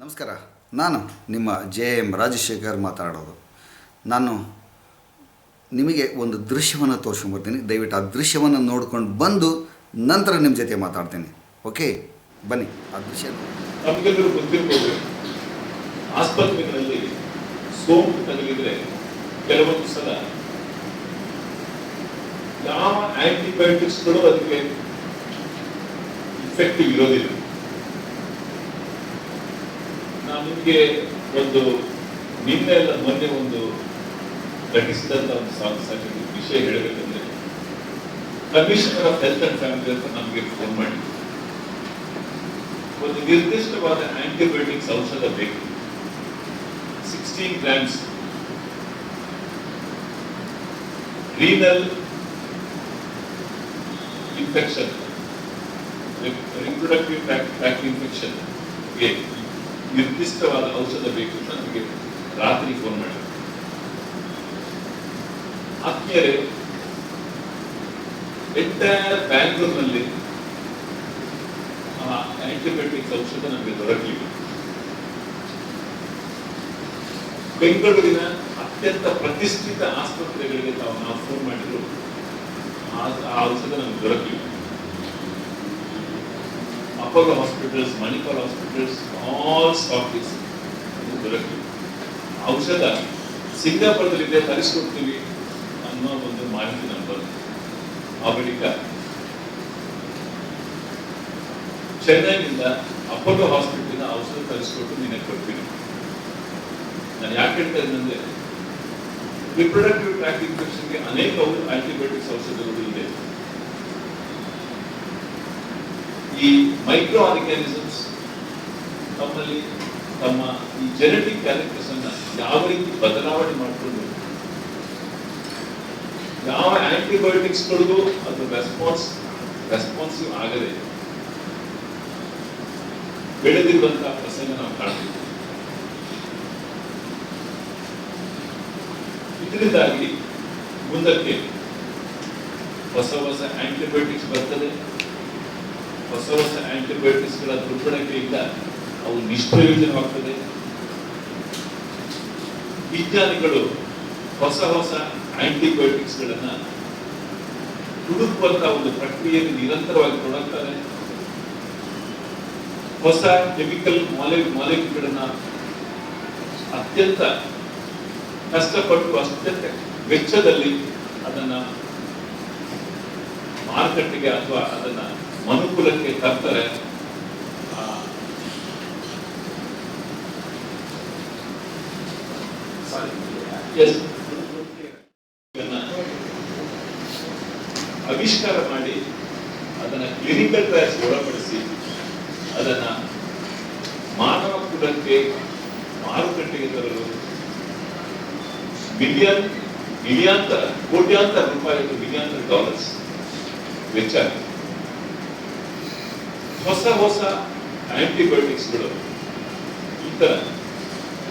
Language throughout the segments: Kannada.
ನಮಸ್ಕಾರ. ನಾನು ನಿಮ್ಮ ಜೆ ಎಂ ರಾಜಶೇಖರ್ ಮಾತಾಡೋದು ನಾನು ನಿಮಗೆ ಒಂದು ದೃಶ್ಯವನ್ನು ತೋರಿಸ್ಕೊಂಡ್ಬರ್ತೀನಿ. ದಯವಿಟ್ಟು ಆ ದೃಶ್ಯವನ್ನು ನೋಡ್ಕೊಂಡು ಬಂದು ನಂತರ ನಿಮ್ಮ ಜೊತೆ ಮಾತಾಡ್ತೀನಿ. ಓಕೆ? ಬನ್ನಿ, ಆ ದೃಶ್ಯ ಆಸ್ಪತ್ರೆಗಳಲ್ಲಿ ಸೋಂಕು ತಗಲಿದ್ರೆ ಕೆಲವೊಂದು ಸಲ ಯಾವ ಆಂಟಿಬಯೋಟಿಕ್ಸ್ಗಳು ಅದಕ್ಕೆ ಇಫೆಕ್ಟಿವ್ ಇರೋದಿಲ್ಲ ನಾನು ನಿಮಗೆ ಒಂದು ನಿನ್ನೆ ಎಲ್ಲ ಮೊನ್ನೆ ಒಂದು ಘಟಿಸಿದಂತ ಒಂದು ಸಾ- ಸಾಕಷ್ಟು ವಿಷಯ ಹೇಳಬೇಕಂದ್ರೆ commissioner of health and family ಅಂತ ನಮಗೆ ಫೋನ್ ಮಾಡಿ. ಒಂದು ನಿರ್ದಿಷ್ಟವಾದ ಆಂಟಿಬಯೋಟಿಕ್ಸ್ ಔಷಧ ಬೇಕು. Sixteen grams renal infection reproductive tract infection ನಿರ್ದಿಷ್ಟವಾದ ಔಷಧ ಬೇಕು ಅಂತ ನಮಗೆ ರಾತ್ರಿ ಫೋನ್ ಮಾಡಿ ಆತ್ಮೀಯರೇ ಎಂಟೈರ್ ಬ್ಯಾಂಗ್ಳೂರ್ನಲ್ಲಿ ಆಂಟಿಬಯೋಟಿಕ್ಸ್ ಔಷಧ ನಮಗೆ ದೊರಕಲಿಲ್ಲ. ಬೆಂಗಳೂರಿನ ಅತ್ಯಂತ ಪ್ರತಿಷ್ಠಿತ ಆಸ್ಪತ್ರೆಗಳಿಗೆ ತಾವು ನಾವು ಫೋನ್ ಮಾಡಿದ್ರು ಆ ಔಷಧ ನಮ್ಗೆ ದೊರಕಲಿಲ್ಲ. Apollo hospitals Manipal hospitals all stock is ದೊರಕಲಿಲ್ಲ ಔಷಧ. ಸಿಂಗಾಪುರದಲ್ಲಿದೆ, ತರಿಸ್ಕೊಡ್ತೀವಿ ಅನ್ನೋ ಒಂದು ಮಾಹಿತಿ ನಮ್ಗೆ ಬಂತು ಆ ಬಳಿಕ ಚೆನ್ನೈನಿಂದ ಅಪೋಲೋ ಹಾಸ್ಪಿಟಲ್ ಔಷಧ ತರಿಸ್ಕೊಟ್ಟು ನಿನಗೆ ಕೊಡ್ತೀನಿ. ನಾನು ಯಾಕೆ ಹೇಳ್ತಾ ಇದ್ದಂದ್ರೆ ರಿಪ್ರೊಡಕ್ಟಿವ್ ಟ್ರ್ಯಾಕ್ ಇನ್ಫೆಕ್ಷನ್ಗೆ ಅನೇಕ ಆಂಟಿಬಯೋಟಿಕ್ಸ್ ಔಷಧಗಳು ಇದೆ. ಈ ಮೈಕ್ರೋ ಆರ್ಗ್ಯಾನಿಸಮ್ಸ್ ನಮ್ಮಲ್ಲಿ ತಮ್ಮ ಈ ಜೆನೆಟಿಕ್ ಕ್ಯಾರೆಕ್ಟರ್ಸ್ ಅನ್ನ ಯಾವ ರೀತಿ ಬದಲಾವಣೆ ಮಾಡಿಕೊಂಡು ಯಾವ ಆಂಟಿಬಯೋಟಿಕ್ಸ್ಗಳಿಗೂ ಅದು ರೆಸ್ಪಾನ್ಸ್ ರೆಸ್ಪಾನ್ಸಿವ್ ಆಗದೆ ಬೆಳೆದಿರುವಂತಹ ಪ್ರಸಂಗ ನಾವು ಕಾಣ್ತೀವಿ. ಇದರಿಂದಾಗಿ ಮುಂದಕ್ಕೆ ಹೊಸ ಹೊಸ ಆಂಟಿಬಯೋಟಿಕ್ಸ್ ಬರ್ತದೆ. ಹೊಸ ಹೊಸ ಆಂಟಿಬಯೋಟಿಕ್ಸ್ಗಳ ದುರ್ಬಳಕೆಯಿಂದ ಅವು ನಿಷ್ಪ್ರಯೋಜನವಾಗ್ತದೆ. ವಿಜ್ಞಾನಿಗಳು ಹೊಸ ಹೊಸ ಆಂಟಿಬಯೋಟಿಕ್ಸ್ಗಳನ್ನು ಹುಡುಕುವಂತಹ ಒಂದು ಪ್ರಕ್ರಿಯೆಯಲ್ಲಿ ನಿರಂತರವಾಗಿ ತೊಡಗ್ತಾರೆ. ಹೊಸ ಕೆಮಿಕಲ್ ಮಾಲೆ ಮಾಲಿಕ್ಯೂಲ್ಗಳನ್ನ ಅತ್ಯಂತ ಕಷ್ಟಪಟ್ಟು ಅತ್ಯಂತ ವೆಚ್ಚದಲ್ಲಿ ಅದನ್ನ ಮಾರುಕಟ್ಟೆಗೆ ಅಥವಾ ಅದನ್ನ ಮನುಕುಲಕ್ಕೆ ತರ್ತಾರೆ ಆವಿಷ್ಕಾರ ಮಾಡಿ ಅದನ್ನ ಕ್ಲಿನಿಕಲ್ ಟ್ರಯಲ್ಸ್ ಒಳಪಡಿಸಿ ಅದನ್ನ ಮಾನವ ಕುಲಕ್ಕೆ ಮಾರುಕಟ್ಟೆಗೆ ತರಲು ಮಿಲಿಯನ್ ಮಿಲಿಯಾಂತರ ಕೋಟ್ಯಾಂತರ ರೂಪಾಯಿ ಮಿಲಿಯಾಂತರ ಡಾಲರ್ಸ್ ವೆಚ್ಚ. ಹೊಸ ಹೊಸ ಆಂಟಿಬಯೋಟಿಕ್ಸ್ಗಳು ಈ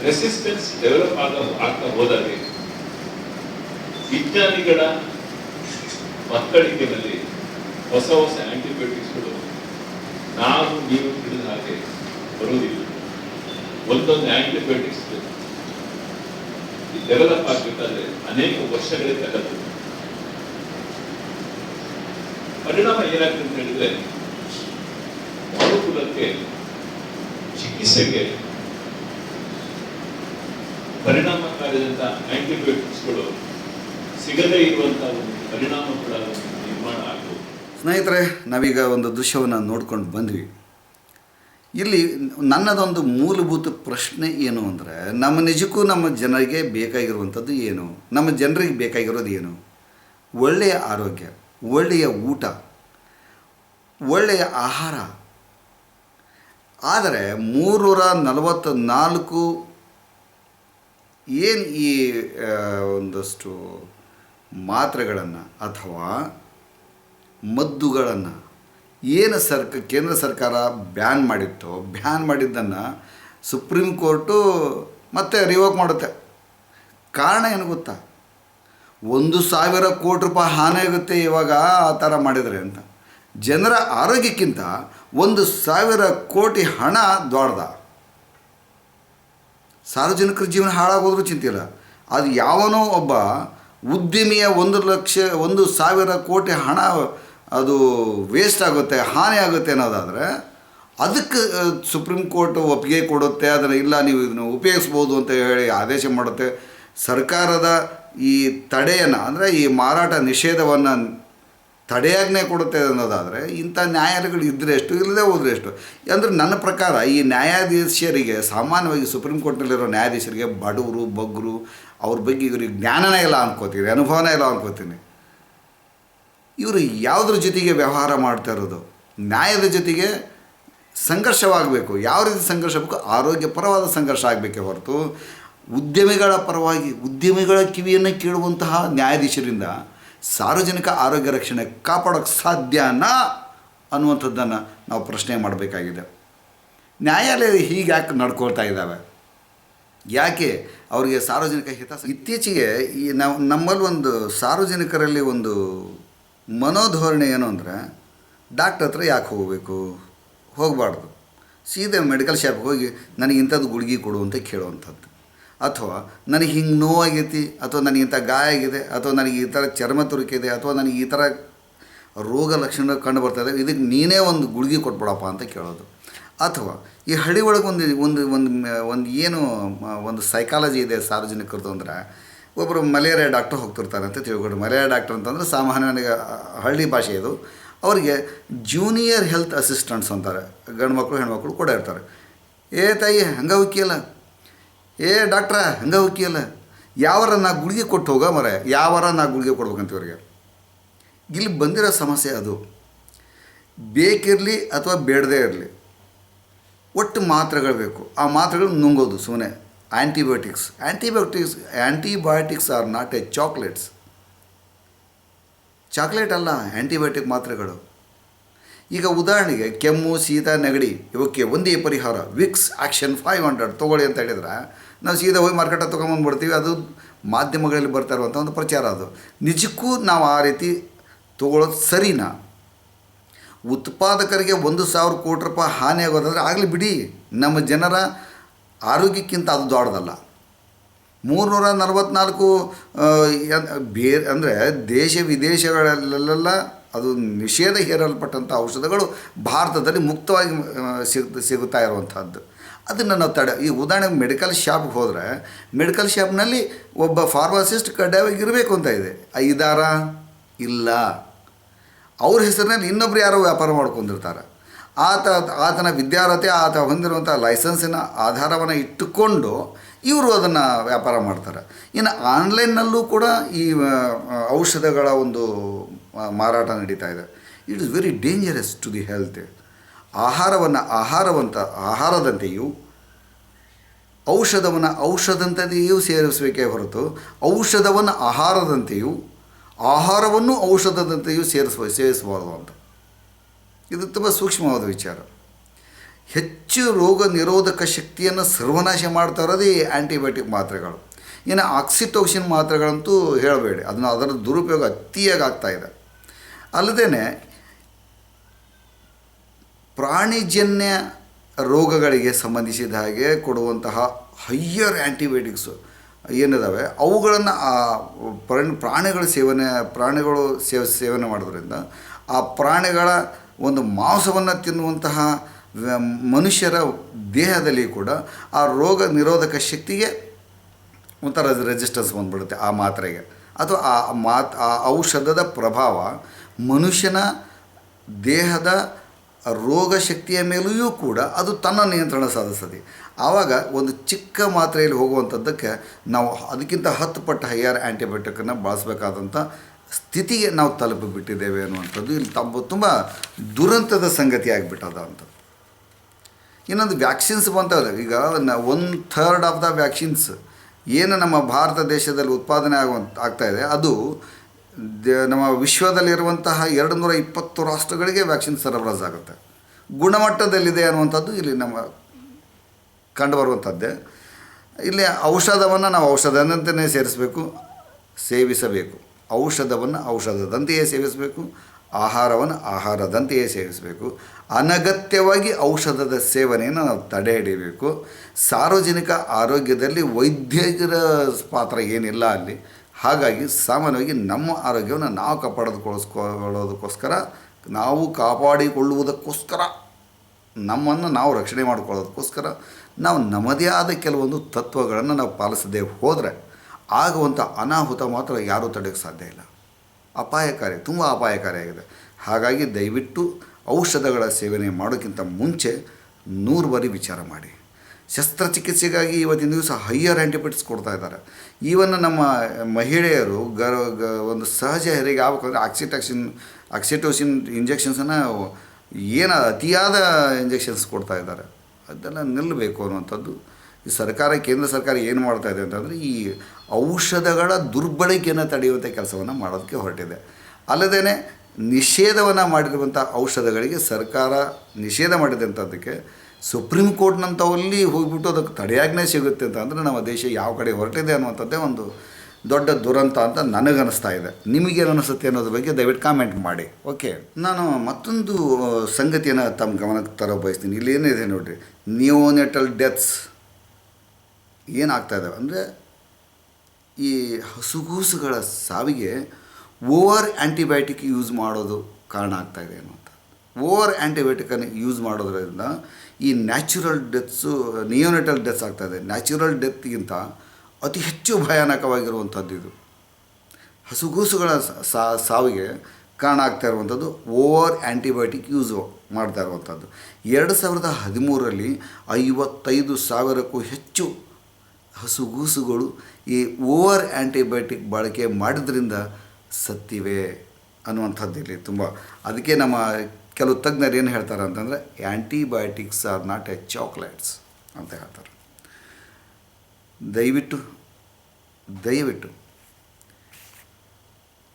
ರೆಸಿಸ್ಟೆನ್ಸ್ ಡೆವಲಪ್ ಆಗ ಆಗ್ತಾ ಹೋದಾಗೆ ವಿಜ್ಞಾನಿಗಳ ಮಕ್ಕಳಿಗೆನಲ್ಲಿ ಹೊಸ ಹೊಸ ಆಂಟಿಬಯೋಟಿಕ್ಸ್ಗಳು ನಾವು ನೀವು ತಿಳಿದ ಹಾಗೆ ಬರುವುದಿಲ್ಲ. ಒಂದೊಂದು ಆಂಟಿಬಯೋಟಿಕ್ಸ್ ಡೆವಲಪ್ ಆಗಬೇಕಾದ್ರೆ ಅನೇಕ ವರ್ಷಗಳೇ ತಗದು. ಪರಿಣಾಮ ಏನಾಗ್ತದೆ ಅಂತ ಹೇಳಿದ್ರೆ ಮನುಕುಲಕ್ಕೆ ಚಿಕಿತ್ಸೆಗೆ ಪರಿಣಾಮಕಾರಿಯಾದಂಥ ಆಂಟಿಬಯೋಟಿಕ್ಸ್ಗಳು ಸಿಗದೇ ಇರುವಂತಹ ಒಂದು ಪರಿಣಾಮ ಕೂಡ ನಿರ್ಮಾಣ ಆಗ್ಬೋದು ಸ್ನೇಹಿತರೆ, ನಾವೀಗ ಒಂದು ದೃಶ್ಯವನ್ನು ನೋಡ್ಕೊಂಡು ಬಂದ್ವಿ. ಇಲ್ಲಿ ನನ್ನದೊಂದು ಮೂಲಭೂತ ಪ್ರಶ್ನೆ ಏನು ಅಂದರೆ, ನಮ್ಮ ನಿಜಕ್ಕೂ ನಮ್ಮ ಜನರಿಗೆ ಬೇಕಾಗಿರುವಂಥದ್ದು ಏನು? ನಮ್ಮ ಜನರಿಗೆ ಬೇಕಾಗಿರೋದು ಏನು? ಒಳ್ಳೆಯ ಆರೋಗ್ಯ, ಒಳ್ಳೆಯ ಊಟ, ಒಳ್ಳೆಯ ಆಹಾರ ಆದರೆ ಮೂನ್ನೂರ ನಲವತ್ತ ನಾಲ್ಕು ಏನು ಈ ಒಂದಷ್ಟು ಮಾತ್ರೆಗಳನ್ನು ಅಥವಾ ಮದ್ದುಗಳನ್ನು ಏನು ಸರ್ಕ, ಕೇಂದ್ರ ಸರ್ಕಾರ ಬ್ಯಾನ್ ಮಾಡಿತ್ತೋ, ಬ್ಯಾನ್ ಮಾಡಿದ್ದನ್ನು ಸುಪ್ರೀಂ ಕೋರ್ಟು ಮತ್ತೆ ರಿವೋಕ್ ಮಾಡುತ್ತೆ. ಕಾರಣ ಏನು ಗೊತ್ತಾ? ಒಂದು ಸಾವಿರ ಕೋಟಿ ರೂಪಾಯಿ ಹಾನಿ ಆಗುತ್ತೆ ಇವಾಗ ಆ ಥರ ಮಾಡಿದರೆ ಅಂತ. ಜನರ ಆರೋಗ್ಯಕ್ಕಿಂತ ಒಂದು ಸಾವಿರ ಕೋಟಿ ಹಣ ದೊಡ್ಡದ ಸಾರ್ವಜನಿಕರ ಜೀವನ ಹಾಳಾಗೋದ್ರೂ ಚಿಂತೆ ಇಲ್ಲ ಅದು ಯಾವನೋ ಒಬ್ಬ ಉದ್ಯಮಿಯ ಒಂದು ಲಕ್ಷ, ಒಂದು ಸಾವಿರ ಕೋಟಿ ಹಣ ಅದು ವೇಸ್ಟ್ ಆಗುತ್ತೆ, ಹಾನಿ ಆಗುತ್ತೆ ಅನ್ನೋದಾದರೆ, ಅದಕ್ಕೆ ಸುಪ್ರೀಂ ಕೋರ್ಟ್ ಒಪ್ಪಿಗೆ ಕೊಡುತ್ತೆ, ಅದನ್ನು ಇಲ್ಲ, ನೀವು ಇದನ್ನು ಉಪಯೋಗಿಸ್ಬೋದು ಅಂತ ಹೇಳಿ ಆದೇಶ ಮಾಡುತ್ತೆ. ಸರ್ಕಾರದ ಈ ತಡೆಯನ್ನು, ಅಂದರೆ ಈ ಮಾರಾಟ ನಿಷೇಧವನ್ನು ತಡೆಯಾಜ್ಞೆ ಕೊಡುತ್ತೆ ಅನ್ನೋದಾದರೆ ಇಂಥ ನ್ಯಾಯಾಲಯಗಳು ಇದ್ದರೆ ಎಷ್ಟು, ಇಲ್ಲದೆ ಹೋದರೆ ಎಷ್ಟು? ಅಂದರೆ ನನ್ನ ಪ್ರಕಾರ ಈ ನ್ಯಾಯಾಧೀಶರಿಗೆ, ಸಾಮಾನ್ಯವಾಗಿ ಸುಪ್ರೀಂ ಕೋರ್ಟ್ನಲ್ಲಿರೋ ನ್ಯಾಯಾಧೀಶರಿಗೆ ಬಡವರು, ಬಗ್ಗರು, ಅವ್ರ ಬಗ್ಗೆ ಇವ್ರಿಗೆ ಜ್ಞಾನನೇ ಇಲ್ಲ ಅನ್ಕೋತೀನಿ, ಅನುಭವನೇ ಇಲ್ಲ ಅನ್ಕೋತೀನಿ. ಇವರು ಯಾವುದ್ರ ಜೊತೆಗೆ ವ್ಯವಹಾರ ಮಾಡ್ತಾ ಇರೋದು? ನ್ಯಾಯದ ಜೊತೆಗೆ ಸಂಘರ್ಷವಾಗಬೇಕು. ಯಾವ ರೀತಿ ಸಂಘರ್ಷ ಬೇಕು ಆರೋಗ್ಯಪರವಾದ ಸಂಘರ್ಷ ಆಗಬೇಕೇ ಹೊರತು, ಉದ್ಯಮಿಗಳ ಪರವಾಗಿ, ಉದ್ಯಮಿಗಳ ಕಿವಿಯನ್ನು ಕೇಳುವಂತಹ ನ್ಯಾಯಾಧೀಶರಿಂದ ಸಾರ್ವಜನಿಕ ಆರೋಗ್ಯ ರಕ್ಷಣೆ ಕಾಪಾಡೋಕ್ಕೆ ಸಾಧ್ಯನಾ ಅನ್ನುವಂಥದ್ದನ್ನು ನಾವು ಪ್ರಶ್ನೆ ಮಾಡಬೇಕಾಗಿದೆ. ನ್ಯಾಯಾಲಯ ಹೀಗೆ ಯಾಕೆ ನಡ್ಕೊಳ್ತಾ ಇದ್ದಾವೆ? ಯಾಕೆ ಅವರಿಗೆ ಸಾರ್ವಜನಿಕ ಹಿತ ಇತ್ತೀಚೆಗೆ ಈ ನಾವು ನಮ್ಮಲ್ಲಿ ಒಂದು ಸಾರ್ವಜನಿಕರಲ್ಲಿ ಒಂದು ಮನೋಧೋರಣೆ ಏನು ಅಂದರೆ ಡಾಕ್ಟ್ರ್ ಹತ್ರ ಯಾಕೆ ಹೋಗಬೇಕು? ಹೋಗಬಾರ್ದು. ಸೀದಾ ಮೆಡಿಕಲ್ ಶಾಪ್ಗೆ ಹೋಗಿ ನನಗೆ ಇಂಥದ್ದು ಗುಳಿಗೆ ಕೊಡು ಅಂತ ಕೇಳುವಂಥದ್ದು. ಅಥವಾ ನನಗೆ ಹಿಂಗೆ ನೋವಾಗೈತಿ, ಅಥವಾ ನನಗೆ ಇಂಥ ಗಾಯ ಆಗಿದೆ, ಅಥವಾ ನನಗೆ ಈ ಥರ ಚರ್ಮ ತುರುಕಿದೆ ಇದೆ ಅಥವಾ ನನಗೆ ಈ ಥರ ರೋಗ ಲಕ್ಷಣ ಕಂಡು ಬರ್ತದೆ ಇದಕ್ಕೆ ನೀನೇ ಒಂದು ಗುಳಿಗೆ ಕೊಟ್ಬಿಡಪ್ಪ ಅಂತ ಕೇಳೋದು. ಅಥವಾ ಈ ಹಳ್ಳಿ ಒಳಗೆ ಒಂದು ಒಂದು ಒಂದು ಒಂದು ಏನು, ಒಂದು ಸೈಕಾಲಜಿ ಇದೆ ಸಾರ್ವಜನಿಕರದ್ದು ಅಂದ್ರೆ ಒಬ್ಬರು ಮಲೇರಿಯಾ ಡಾಕ್ಟರ್ ಹೋಗ್ತಿರ್ತಾರೆ ಅಂತ ತಿಳ್ಕೊಂಡು, ಮಲೇರಿಯಾ ಡಾಕ್ಟರ್ ಅಂತಂದ್ರೆ ಸಾಮಾನ್ಯವಾಗಿ ಹಳ್ಳಿ ಭಾಷೆ ಇದು. ಅವರಿಗೆ ಜೂನಿಯರ್ ಹೆಲ್ತ್ ಅಸಿಸ್ಟೆಂಟ್ಸ್ ಅಂತಾರೆ ಗಂಡು ಮಕ್ಕಳು ಹೆಣ್ಮಕ್ಳು ಕೂಡ ಇರ್ತಾರೆ. ಏ ತಾಯಿ, ಹಂಗೆ ಹೋಗಿಯಲ್ಲ ಏ, ಡಾಕ್ಟ್ರ, ಹಂಗೆ ಹೋಗಿಯಲ್ಲ ಯಾವಾರ ನಾ ಗುಳಿಗೆ ಕೊಟ್ಟು ಹೋಗ ಮರ? ಯಾವಾರ ನಾ ಗುಳಿಗೆ ಕೊಡ್ಬೇಕಂತ ಇವ್ರಿಗೆ? ಇಲ್ಲಿ ಬಂದಿರೋ ಸಮಸ್ಯೆ ಅದು. ಬೇಕಿರಲಿ ಅಥವಾ ಬೇಡದೇ ಇರಲಿ, ಒಟ್ಟು ಮಾತ್ರೆಗಳು ಬೇಕು. ಆ ಮಾತ್ರೆಗಳು ನುಂಗೋದು ಸುಮ್ಮನೆ antibiotics antibiotics antibiotics are not a chocolates chocolate ಅಲ್ಲ ಆ್ಯಂಟಿಬಯೋಟಿಕ್ ಮಾತ್ರೆಗಳು. ಈಗ ಉದಾಹರಣೆಗೆ ಕೆಮ್ಮು, ಸೀದಾ, ನೆಗಡಿ, ಇವಕ್ಕೆ ಒಂದೇ ಪರಿಹಾರ, ವಿಕ್ಸ್ ಆ್ಯಕ್ಷನ್ ಫೈವ್ ಹಂಡ್ರೆಡ್ ತೊಗೊಳ್ಳಿ ಅಂತ ಹೇಳಿದ್ರೆ ನಾವು ಸೀದಾ ಹೋಗಿ ಮಾರ್ಕೆಟಲ್ಲಿ ತೊಗೊಂಬಂದ್ಬಿಡ್ತೀವಿ ಅದು ಮಾಧ್ಯಮಗಳಲ್ಲಿ ಬರ್ತಾ ಇರುವಂಥ ಒಂದು ಪ್ರಚಾರ ಅದು. ನಿಜಕ್ಕೂ ನಾವು ಆ ರೀತಿ ತೊಗೊಳೋದು ಸರಿನಾ? ಉತ್ಪಾದಕರಿಗೆ ಒಂದು ಸಾವಿರ ಕೋಟಿ ರೂಪಾಯಿ ಹಾನಿ ಆಗೋದಾದರೆ ಆಗಲಿ ಬಿಡಿ. ನಮ್ಮ ಜನರ ಆರೋಗ್ಯಕ್ಕಿಂತ ಅದು ದೊಡ್ಡದಲ್ಲ. ಮೂರುನೂರ ನಲವತ್ನಾಲ್ಕು ಬೇರೆ ಅಂದರೆ ದೇಶ ವಿದೇಶಗಳಲ್ಲೆಲ್ಲ ಅದು ನಿಷೇಧ ಹೇರಲ್ಪಟ್ಟಂಥ ಔಷಧಗಳು ಭಾರತದಲ್ಲಿ ಮುಕ್ತವಾಗಿ ಸಿಗ್ ಸಿಗುತ್ತಾ ಇರುವಂಥದ್ದು. ಅದನ್ನು ನಾವು ತಡೆ, ಈ ಉದಾಹರಣೆಗೆ ಮೆಡಿಕಲ್ ಶಾಪ್ಗೆ ಹೋದರೆ, ಮೆಡಿಕಲ್ ಶಾಪ್ನಲ್ಲಿ ಒಬ್ಬ ಫಾರ್ಮಸಿಸ್ಟ್ ಕಡ್ಡಾಯವಾಗಿ ಇರಬೇಕು ಅಂತ ಇದೆ. ಐದಾರ? ಇಲ್ಲ. ಅವ್ರ ಹೆಸರಿನಲ್ಲಿ ಇನ್ನೊಬ್ರು ಯಾರೋ ವ್ಯಾಪಾರ ಮಾಡ್ಕೊಂಡಿರ್ತಾರೆ. ಆತ, ಆತನ ವಿದ್ಯಾರ್ಹತೆ, ಆತ ಹೊಂದಿರುವಂಥ ಲೈಸೆನ್ಸಿನ ಆಧಾರವನ್ನು ಇಟ್ಟುಕೊಂಡು ಇವರು ಅದನ್ನು ವ್ಯಾಪಾರ ಮಾಡ್ತಾರೆ. ಇನ್ನು ಆನ್ಲೈನ್ನಲ್ಲೂ ಕೂಡ ಈ ಔಷಧಗಳ ಒಂದು ಮಾರಾಟ ನಡೀತಾ ಇದೆ. It is very dangerous to the health ಆಹಾರವನ್ನು, ಆಹಾರವಂತ, ಆಹಾರದಂತೆಯೂ, ಔಷಧವನ್ನು ಔಷಧದಂತೆಯೂ ಸೇರಿಸಬೇಕೇ ಹೊರತು, ಔಷಧವನ್ನು ಆಹಾರದಂತೆಯೂ, ಆಹಾರವನ್ನು ಔಷಧದಂತೆಯೂ ಸೇರಿಸುವ ಸೇವಿಸಬಾರದು ಅಂತ. ಇದು ತುಂಬ ಸೂಕ್ಷ್ಮವಾದ ವಿಚಾರ. ಹೆಚ್ಚು ರೋಗ ನಿರೋಧಕ ಶಕ್ತಿಯನ್ನು ಸರ್ವನಾಶ ಮಾಡ್ತಾ ಇರೋದೇ ಆ್ಯಂಟಿಬಯೋಟಿಕ್ ಮಾತ್ರೆಗಳು. ಇನ್ನು ಆಕ್ಸಿಟೋಕ್ಸಿನ್ ಮಾತ್ರೆಗಳಂತೂ ಹೇಳಬೇಡಿ. ಅದನ್ನು ಅದರ ದುರುಪಯೋಗ ಅತಿಯಾಗಿ ಆಗ್ತಾ ಇದೆ. ಅಲ್ಲದೆ ಪ್ರಾಣಿಜನ್ಯ ರೋಗಗಳಿಗೆ ಸಂಬಂಧಿಸಿದ ಹಾಗೆ ಕೊಡುವಂತಹ ಹೈಯರ್ ಆ್ಯಂಟಿಬಯೋಟಿಕ್ಸು ಏನಿದಾವೆ? ಅವುಗಳನ್ನು ಆ ಪ್ರಾಣಿ, ಪ್ರಾಣಿಗಳ ಸೇವನೆ, ಪ್ರಾಣಿಗಳು ಸೇವ ಸೇವನೆ ಮಾಡೋದ್ರಿಂದ ಆ ಪ್ರಾಣಿಗಳ ಒಂದು ಮಾಂಸವನ್ನು ತಿನ್ನುವಂತಹ ಮನುಷ್ಯರ ದೇಹದಲ್ಲಿ ಕೂಡ ಆ ರೋಗ ನಿರೋಧಕ ಶಕ್ತಿಗೆ ಒಂಥರ ರೆಸಿಸ್ಟೆನ್ಸ್ ಬಂದ್ಬಿಡುತ್ತೆ ಆ ಮಾತ್ರೆಗೆ. ಅಥವಾ ಆ ಮಾತ್, ಆ ಔಷಧದ ಪ್ರಭಾವ ಮನುಷ್ಯನ ದೇಹದ ರೋಗ ಶಕ್ತಿಯ ಮೇಲೆಯೂ ಕೂಡ ಅದು ತನ್ನ ನಿಯಂತ್ರಣ ಸಾಧಿಸ್ತದೆ. ಆವಾಗ ಒಂದು ಚಿಕ್ಕ ಮಾತ್ರೆಯಲ್ಲಿ ಹೋಗುವಂಥದ್ದಕ್ಕೆ ನಾವು ಅದಕ್ಕಿಂತ ಹತ್ತು ಪಟ್ಟು ಹೈಯರ್ ಆ್ಯಂಟಿಬಯೋಟಿಕನ್ನು ಬಳಸಬೇಕಾದಂಥ ಸ್ಥಿತಿಗೆ ನಾವು ತಲುಪಿಬಿಟ್ಟಿದ್ದೇವೆ ಅನ್ನುವಂಥದ್ದು ಇಲ್ಲಿ ತಮ್ಮ ತುಂಬ ದುರಂತದ ಸಂಗತಿ ಆಗಿಬಿಟ್ಟದ ಅಂತ ಇನ್ನೊಂದು ವ್ಯಾಕ್ಸಿನ್ಸ್ ಬಂತಲ್ಲ, ಈಗ one third of the vaccines ಏನು ನಮ್ಮ ಭಾರತ ದೇಶದಲ್ಲಿ ಉತ್ಪಾದನೆ ಆಗುವಂತ ಆಗ್ತಾಯಿದೆ ಅದು ನಮ್ಮ ವಿಶ್ವದಲ್ಲಿರುವಂತಹ ಎರಡು ನೂರ ಇಪ್ಪತ್ತು ರಾಷ್ಟ್ರಗಳಿಗೆ ವ್ಯಾಕ್ಸಿನ್ ಸರಬರಾಜಾಗುತ್ತೆ ಗುಣಮಟ್ಟದಲ್ಲಿದೆ ಅನ್ನುವಂಥದ್ದು ಇಲ್ಲಿ ನಮ್ಮ ಕಂಡುಬರುವಂಥದ್ದೇ. ಇಲ್ಲಿ ಔಷಧವನ್ನು ನಾವು ಔಷಧದಂತೆಯೇ ಸೇರಿಸಬೇಕು, ಸೇವಿಸಬೇಕು. ಔಷಧವನ್ನು ಔಷಧದಂತೆಯೇ ಸೇವಿಸಬೇಕು, ಆಹಾರವನ್ನು ಆಹಾರದಂತೆಯೇ ಸೇವಿಸಬೇಕು. ಅನಗತ್ಯವಾಗಿ ಔಷಧದ ಸೇವನೆಯನ್ನು ನಾವು ತಡೆ ಹಿಡಿಯಬೇಕು ಸಾರ್ವಜನಿಕ ಆರೋಗ್ಯದಲ್ಲಿ ವೈದ್ಯರ ಪಾತ್ರ ಏನಿಲ್ಲ ಅಲ್ಲಿ. ಹಾಗಾಗಿ ಸಾಮಾನ್ಯವಾಗಿ ನಮ್ಮ ಆರೋಗ್ಯವನ್ನು ನಾವು ಕಾಪಾಡಿಕೊಳ್ಳೋದಕ್ಕೋಸ್ಕರ, ನಾವು ಕಾಪಾಡಿಕೊಳ್ಳುವುದಕ್ಕೋಸ್ಕರ, ನಮ್ಮನ್ನು ನಾವು ರಕ್ಷಣೆ ಮಾಡಿಕೊಳ್ಳೋದಕ್ಕೋಸ್ಕರ, ನಾವು ನಮ್ಮದೇ ಆದ ಕೆಲವೊಂದು ತತ್ವಗಳನ್ನು ನಾವು ಪಾಲಿಸದೆ ಹೋದರೆ ಆಗುವಂಥ ಅನಾಹುತ ಮಾತ್ರ ಯಾರೂ ತಡೆಯೋಕ್ಕೆ ಸಾಧ್ಯ ಇಲ್ಲ. ಅಪಾಯಕಾರಿ, ತುಂಬ ಅಪಾಯಕಾರಿಯಾಗಿದೆ ಹಾಗಾಗಿ ದಯವಿಟ್ಟು ಔಷಧಗಳ ಸೇವನೆ ಮಾಡೋಕ್ಕಿಂತ ಮುಂಚೆ ನೂರು ಬಾರಿ ವಿಚಾರ ಮಾಡಿ. ಶಸ್ತ್ರಚಿಕಿತ್ಸೆಗಾಗಿ ಇವತ್ತಿನ ದಿವಸ ಹೈಯರ್ ಆ್ಯಂಟಿಬಯೋಟಿಕ್ಸ್ ಕೊಡ್ತಾ ಇದ್ದಾರೆ. ಈವನ್ ನಮ್ಮ ಮಹಿಳೆಯರು ಗ, ಒಂದು ಸಹಜ ಹೆರಿಗೆ ಆಗ್ಬೇಕಂದ್ರೆ ಆಕ್ಸಿಟಾಕ್ಸಿನ್ ಆಕ್ಸಿಟೋಸಿನ್ ಇಂಜೆಕ್ಷನ್ಸನ್ನು ಏನು ಅತಿಯಾದ ಇಂಜೆಕ್ಷನ್ಸ್ ಕೊಡ್ತಾ ಇದ್ದಾರೆ. ಅದೆಲ್ಲ ನಿಲ್ಲಬೇಕು ಅನ್ನುವಂಥದ್ದು ಈ ಸರ್ಕಾರ, ಕೇಂದ್ರ ಸರ್ಕಾರ ಏನು ಮಾಡ್ತಾ ಇದೆ ಅಂತಂದರೆ ಈ ಔಷಧಗಳ ದುರ್ಬಳಕೆಯನ್ನು ತಡೆಯುವಂಥ ಕೆಲಸವನ್ನು ಮಾಡೋದಕ್ಕೆ ಹೊರಟಿದೆ. ಅಲ್ಲದೇ ನಿಷೇಧವನ್ನು ಮಾಡಿರುವಂಥ ಔಷಧಗಳಿಗೆ ಸರ್ಕಾರ ನಿಷೇಧ ಮಾಡಿದಂಥದ್ದಕ್ಕೆ ಸುಪ್ರೀಂ ಕೋರ್ಟ್ನಂಥವಲ್ಲಿ ಹೋಗ್ಬಿಟ್ಟು ಅದಕ್ಕೆ ತಡೆಯಾಜ್ಞೆ ಸಿಗುತ್ತೆ ಅಂತ ಅಂದರೆ ನಮ್ಮ ದೇಶ ಯಾವ ಕಡೆ ಹೊರಟಿದೆ ಅನ್ನುವಂಥದ್ದೇ ಒಂದು ದೊಡ್ಡ ದುರಂತ ಅಂತ ನನಗನ್ನಿಸ್ತಾ ಇದೆ. ನಿಮಗೇನು ಅನಿಸುತ್ತೆ ಅನ್ನೋದ್ರ ಬಗ್ಗೆ ದಯವಿಟ್ಟು ಕಾಮೆಂಟ್ ಮಾಡಿ. ಓಕೆ ನಾನು ಮತ್ತೊಂದು ಸಂಗತಿಯನ್ನು ತಮ್ಮ ಗಮನಕ್ಕೆ ತರೋ ಬಯಸ್ತೀನಿ. ಇಲ್ಲಿ ಏನಿದೆ ನೋಡಿರಿ ನಿಯೋನೆಟಲ್ ಡೆತ್ಸ್ ಏನಾಗ್ತಾ ಇದ್ದಾವೆ ಅಂದರೆ ಈ ಹಸುಗೂಸುಗಳ ಸಾವಿಗೆ ಓವರ್ ಆ್ಯಂಟಿಬಯೋಟಿಕ್ ಯೂಸ್ ಮಾಡೋದು ಕಾರಣ ಆಗ್ತಾಯಿದೆ ಏನು ಓವರ್ ಆ್ಯಂಟಿಬಯೋಟಿಕನ್ನು ಯೂಸ್ ಮಾಡೋದ್ರಿಂದ ಈ ನ್ಯಾಚುರಲ್ ಡೆತ್ಸು, ನಿಯೋನೆಟಲ್ ಡೆತ್ಸ್ ಆಗ್ತಾ ಇದೆ. ನ್ಯಾಚುರಲ್ ಡೆತ್ಗಿಂತ ಅತಿ ಹೆಚ್ಚು ಭಯಾನಕವಾಗಿರುವಂಥದ್ದು ಇದು. ಹಸುಗೂಸುಗಳ ಸಾವಿಗೆ ಕಾರಣ ಆಗ್ತಾ ಇರುವಂಥದ್ದು ಓವರ್ ಆ್ಯಂಟಿಬಯೋಟಿಕ್ ಯೂಸ್ ಮಾಡ್ತಾ ಇರುವಂಥದ್ದು. ಎರಡು ಸಾವಿರದ ಹದಿಮೂರರಲ್ಲಿ ಐವತ್ತೈದು ಸಾವಿರಕ್ಕೂ ಹೆಚ್ಚು ಹಸುಗೂಸುಗಳು ಈ ಓವರ್ ಆ್ಯಂಟಿಬಯೋಟಿಕ್ ಬಳಕೆ ಮಾಡಿದ್ರಿಂದ ಸತ್ತಿವೆ ಅನ್ನುವಂಥದ್ದು ಇಲ್ಲಿ ತುಂಬ. ಅದಕ್ಕೆ ನಮ್ಮ ಕೆಲವು ತಜ್ಞರು ಏನು ಹೇಳ್ತಾರೆ ಅಂತಂದರೆ antibiotics are not a chocolates ಅಂತ ಹೇಳ್ತಾರೆ. ದಯವಿಟ್ಟು ದಯವಿಟ್ಟು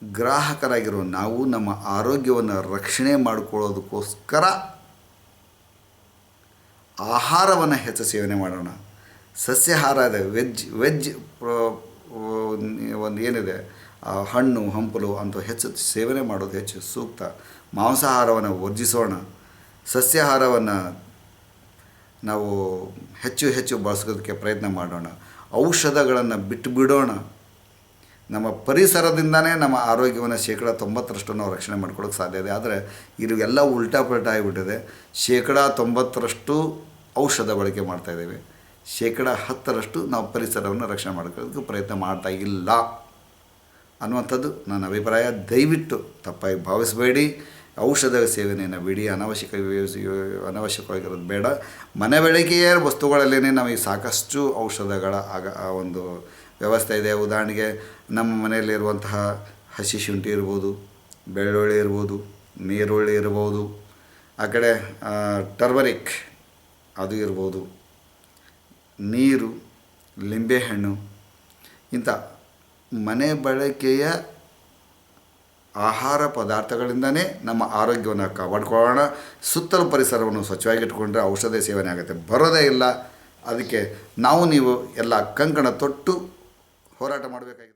ಗ್ರಾಹಕರಾಗಿರೋ ನಾವು ನಮ್ಮ ಆರೋಗ್ಯವನ್ನು ರಕ್ಷಣೆ ಮಾಡಿಕೊಳ್ಳೋದಕ್ಕೋಸ್ಕರ ಆಹಾರವನ್ನು ಹೆಚ್ಚು ಸೇವನೆ ಮಾಡೋಣ. ಸಸ್ಯಾಹಾರ ಇದೆ ವೆಜ್ ವೆಜ್ ಒಂದು ಏನಿದೆ ಹಣ್ಣು, ಹಂಪಲು ಅಂತ ಹೆಚ್ಚು ಸೇವನೆ ಮಾಡೋದು ಹೆಚ್ಚು ಸೂಕ್ತ. ಮಾಂಸಾಹಾರವನ್ನು ವರ್ಜಿಸೋಣ. ಸಸ್ಯಾಹಾರವನ್ನು ನಾವು ಹೆಚ್ಚು ಹೆಚ್ಚು ಬಳಸೋದಕ್ಕೆ ಪ್ರಯತ್ನ ಮಾಡೋಣ. ಔಷಧಗಳನ್ನು ಬಿಟ್ಟು ಬಿಡೋಣ ನಮ್ಮ ಪರಿಸರದಿಂದನೇ ನಮ್ಮ ಆರೋಗ್ಯವನ್ನು ಶೇಕಡ ತೊಂಬತ್ತರಷ್ಟು ನಾವು ರಕ್ಷಣೆ ಮಾಡ್ಕೊಳ್ಳೋಕೆ ಸಾಧ್ಯ ಇದೆ. ಆದರೆ ಇದು ಎಲ್ಲ ಉಲ್ಟಾ ಪಲ್ಟಾ ಆಗಿಬಿಟ್ಟಿದೆ. ಶೇಕಡ ತೊಂಬತ್ತರಷ್ಟು ಔಷಧ ಬಳಕೆ ಮಾಡ್ತಾ ಇದ್ದೇವೆ. ಶೇಕಡ ಹತ್ತರಷ್ಟು ನಾವು ಪರಿಸರವನ್ನು ರಕ್ಷಣೆ ಮಾಡ್ಕೊಳ್ಳೋದಕ್ಕೆ ಪ್ರಯತ್ನ ಮಾಡ್ತಾ ಇಲ್ಲ. ಅನ್ನುವಂಥದ್ದು ನನ್ನ ಅಭಿಪ್ರಾಯ. ದಯವಿಟ್ಟು ತಪ್ಪಾಗಿ ಭಾವಿಸಬೇಡಿ. ಔಷಧ ಸೇವನೆಯನ್ನು ಬಿಡಿ. ಅನವಶ್ಯಕ ಅನವಶ್ಯಕವಾಗಿರೋದು ಬೇಡ. ಮನೆ ಬಳಕೆಯ ವಸ್ತುಗಳಲ್ಲೇ ನಮಗೆ ಸಾಕಷ್ಟು ಔಷಧಗಳ ಆಗ ಆ ಒಂದು ವ್ಯವಸ್ಥೆ ಇದೆ. ಉದಾಹರಣೆಗೆ ನಮ್ಮ ಮನೆಯಲ್ಲಿರುವಂತಹ ಹಸಿ ಶುಂಠಿ ಇರ್ಬೋದು, ಬೆಳ್ಳುಳ್ಳಿ ಇರ್ಬೋದು, ನೀರುಳ್ಳಿ ಇರ್ಬೋದು, ಆ ಕಡೆ ಟರ್ಮರಿಕ್ ಅದು ಇರ್ಬೋದು. ನೀರು ಲಿಂಬೆಹಣ್ಣು ಇಂಥ ಮನೆ ಬಳಕೆಯ ಆಹಾರ ಪದಾರ್ಥಗಳಿಂದನೇ ನಮ್ಮ ಆರೋಗ್ಯವನ್ನು ಕಾಪಾಡ್ಕೊಳ್ಳೋಣ. ಸುತ್ತಲ ಪರಿಸರವನ್ನು ಸ್ವಚ್ಛವಾಗಿ ಇಟ್ಕೊಂಡ್ರೆ ಔಷಧ ಸೇವನೆ ಆಗುತ್ತೆ. ಬರೋದೇ ಇಲ್ಲ. ಅದಕ್ಕೆ ನಾವು ನೀವು ಎಲ್ಲ ಕಂಕಣ ತೊಟ್ಟು ಹೋರಾಟ ಮಾಡಬೇಕಾಗಿದೆ.